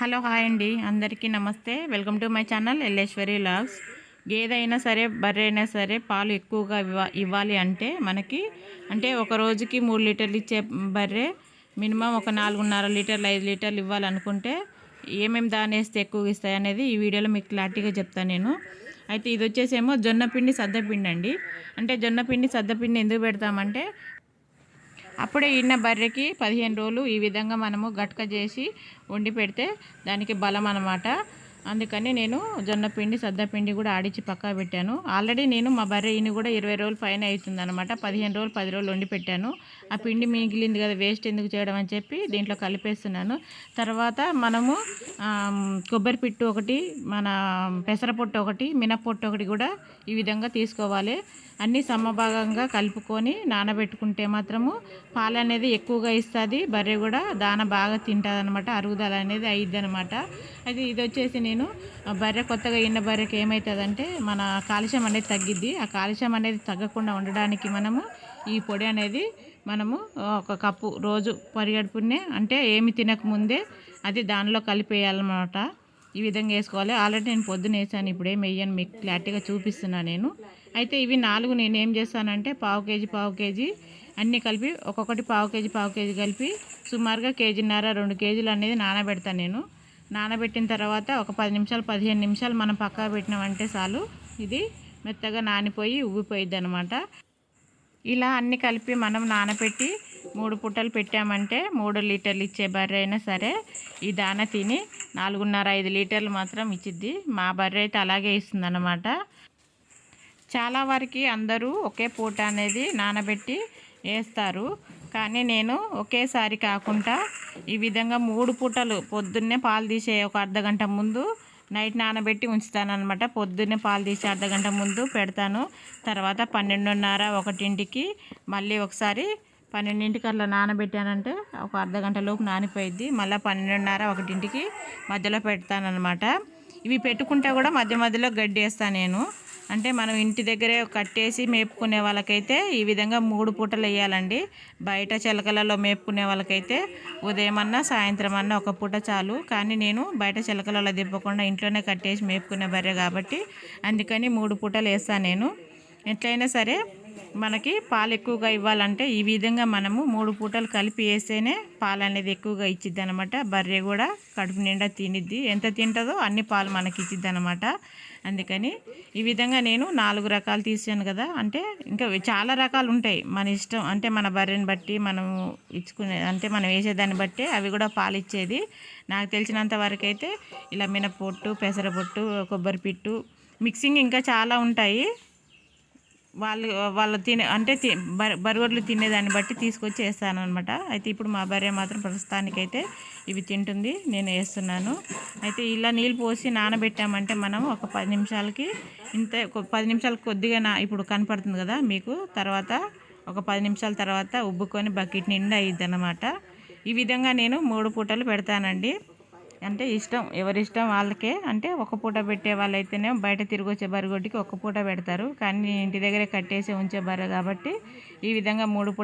Hello hi అండి. అందరికీ నమస్తే. Welcome to my channel Elleshwari logs గేదె అయినా సరే బర్రె అయినా సరే పాలు ఎక్కువగా ఇవ్వాలి అంటే మనకి అంటే ఒక రోజుకి మూడు లీటర్లు ఇచ్చే బర్రె మినిమం ఒక నాలుగున్నర లీటర్లు ఐదు లీటర్లు ఇవ్వాలనుకుంటే ఏమేమి దాని వేస్తే ఎక్కువ ఇస్తాయి అనేది ఈ వీడియోలో మీకు క్లారిటీగా చెప్తాను నేను. అయితే ఇది వచ్చేసేమో జొన్న పిండి సద్దపిండి అండి. అంటే జొన్న పిండి సద్దపిండి ఎందుకు పెడతామంటే అప్పుడే ఇన్న బర్రెకి పదిహేను రోజులు ఈ విధంగా మనము గట్క చేసి వండి పెడితే దానికి బలం అన్నమాట. అందుకని నేను జొన్న పిండి సద్ద పిండి కూడా ఆడిచి పక్కా పెట్టాను. ఆల్రెడీ నేను మా బర్రెయిని కూడా ఇరవై రోజులు పైన అవుతుంది అనమాట పదిహేను రోజులు పది రోజులు వండి పెట్టాను. ఆ పిండి మిగిలింది కదా వేస్ట్ ఎందుకు చేయడం అని చెప్పి దీంట్లో కలిపేస్తున్నాను. తర్వాత మనము కొబ్బరి పిట్టు ఒకటి మన పెసరపొట్టు ఒకటి మినప్పొట్టు ఒకటి కూడా ఈ విధంగా తీసుకోవాలి. అన్నీ సమభాగంగా కలుపుకొని నానబెట్టుకుంటే మాత్రము పాలు అనేది ఎక్కువగా ఇస్తుంది. బర్రె కూడా దాన బాగా తింటుంది అనమాట అరుగుదల అనేది అయ్యిద్ది అనమాట అయితే ఇది వచ్చేసి నేను. బర్రె కొత్తగా ఇన్న బర్రెకి ఏమవుతుందంటే మన కాలుష్యం అనేది తగ్గిద్ది. ఆ కాలుష్యం అనేది తగ్గకుండా ఉండడానికి మనము ఈ పొడి అనేది మనము ఒక కప్పు రోజు పరిగడుపునే అంటే ఏమి తినకముందే అది దానిలో కలిపేయాలన్నమాట. ఈ విధంగా వేసుకోవాలి. ఆల్రెడీ నేను పొద్దున వేసాను ఇప్పుడు ఏం వేయను మీకు క్లారిటీగా చూపిస్తున్నాను నేను. అయితే ఇవి నాలుగు నేను ఏం చేస్తానంటే పావు కేజీ పావు కేజీ అన్నీ కలిపి ఒక్కొక్కటి పావు కేజీ పావు కేజీ కలిపి సుమారుగా కేజీన్నర రెండు కేజీలు అనేది నానబెడతాను నేను. నానబెట్టిన తర్వాత ఒక పది నిమిషాలు పదిహేను నిమిషాలు మనం పక్కా పెట్టినామంటే చాలు. ఇది మెత్తగా నానిపోయి ఉబ్బిపోయిద్ది అనమాట ఇలా అన్ని కలిపి మనం నానబెట్టి మూడు పుట్టలు పెట్టామంటే మూడు లీటర్లు ఇచ్చే బర్రె అయినా సరే ఈ దాన తిని నాలుగున్నర ఐదు లీటర్లు మాత్రం ఇచ్చిద్ది. మా బర్రె అయితే అలాగే ఇస్తుందన్నమాట. చాలా వరకు అందరూ ఒకే పూట అనేది నానబెట్టి వేస్తారు. కానీ నేను ఒకేసారి కాకుండా ఈ విధంగా మూడు పూటలు పొద్దున్నే పాలు తీసే ఒక అర్ధగంట ముందు నైట్ నానబెట్టి ఉంచుతాను అనమాట పొద్దున్నే పాలు తీసి అర్ధగంట ముందు పెడతాను. తర్వాత పన్నెండున్నర ఒకటింటికి మళ్ళీ ఒకసారి పన్నెండింటికి అట్లా నానబెట్టానంటే ఒక అర్ధగంటలోపు లోపు నానిపోయిద్ది. మళ్ళీ పన్నెండున్నర ఒకటింటికి మధ్యలో పెడతానమాట ఇవి పెట్టుకుంటే కూడా మధ్య మధ్యలో గడ్డి వేస్తాను నేను. అంటే మనం ఇంటి దగ్గరే కట్టేసి మేపుకునే వాళ్ళకైతే ఈ విధంగా మూడు పూటలు వేయాలండి. బయట చిలకలలో మేపుకునే వాళ్ళకైతే ఉదయం అన్నా సాయంత్రం అన్నా ఒక పూట చాలు. కానీ నేను బయట చిలకలలో దిప్పకుండా ఇంట్లోనే కట్టేసి మేపుకునే బర్రె కాబట్టి అందుకని మూడు పూటలు వేస్తాను నేను. ఎట్లయినా సరే మనకి పాలు ఎక్కువగా ఇవ్వాలంటే ఈ విధంగా మనము మూడు పూటలు కలిపి వేస్తేనే పాలు అనేది ఎక్కువగా ఇచ్చిద్ది అనమాట బర్రె కూడా కడుపు నిండా తినిద్ది. ఎంత తింటుందో అన్ని పాలు మనకి ఇచ్చిద్ది అనమాట అందుకని ఈ విధంగా నేను నాలుగు రకాలు తీసాను కదా. అంటే ఇంకా చాలా రకాలు ఉంటాయి. మన ఇష్టం అంటే మన బర్రెని బట్టి మనం ఇచ్చుకునే అంటే మనం వేసేదాన్ని బట్టి అవి కూడా పాలు ఇచ్చేది. నాకు తెలిసినంత వరకు అయితే ఇలా మినపొట్టు పెసరపొట్టు కొబ్బరి పిట్టు మిక్సింగ్ ఇంకా చాలా ఉంటాయి. వాళ్ళు వాళ్ళు తినే అంటే బరువర్లు తినేదాన్ని బట్టి తీసుకొచ్చి వేస్తాను అనమాట అయితే ఇప్పుడు మా భార్య మాత్రం ప్రస్తుతానికైతే ఇవి తింటుంది నేను వేస్తున్నాను. అయితే ఇలా నీళ్ళు పోసి నానబెట్టామంటే మనం ఒక పది నిమిషాలకి ఇంత పది నిమిషాలు కొద్దిగా నా ఇప్పుడు కనపడుతుంది కదా మీకు తర్వాత ఒక పది నిమిషాల తర్వాత ఉబ్బుకొని బకెట్ నిండా అయ్యిద్ది అనమాట ఈ విధంగా నేను మూడు పూటలు పెడతానండి. అంటే ఇష్టం ఎవరిష్టం వాళ్ళకే. అంటే ఒక పూట పెట్టే వాళ్ళైతేనే బయట తిరిగి వచ్చే బరిగొడ్డికి ఒక పూట పెడతారు. కానీ ఇంటి దగ్గరే కట్టేసి ఉంచే బర్రె కాబట్టి ఈ విధంగా మూడు పూట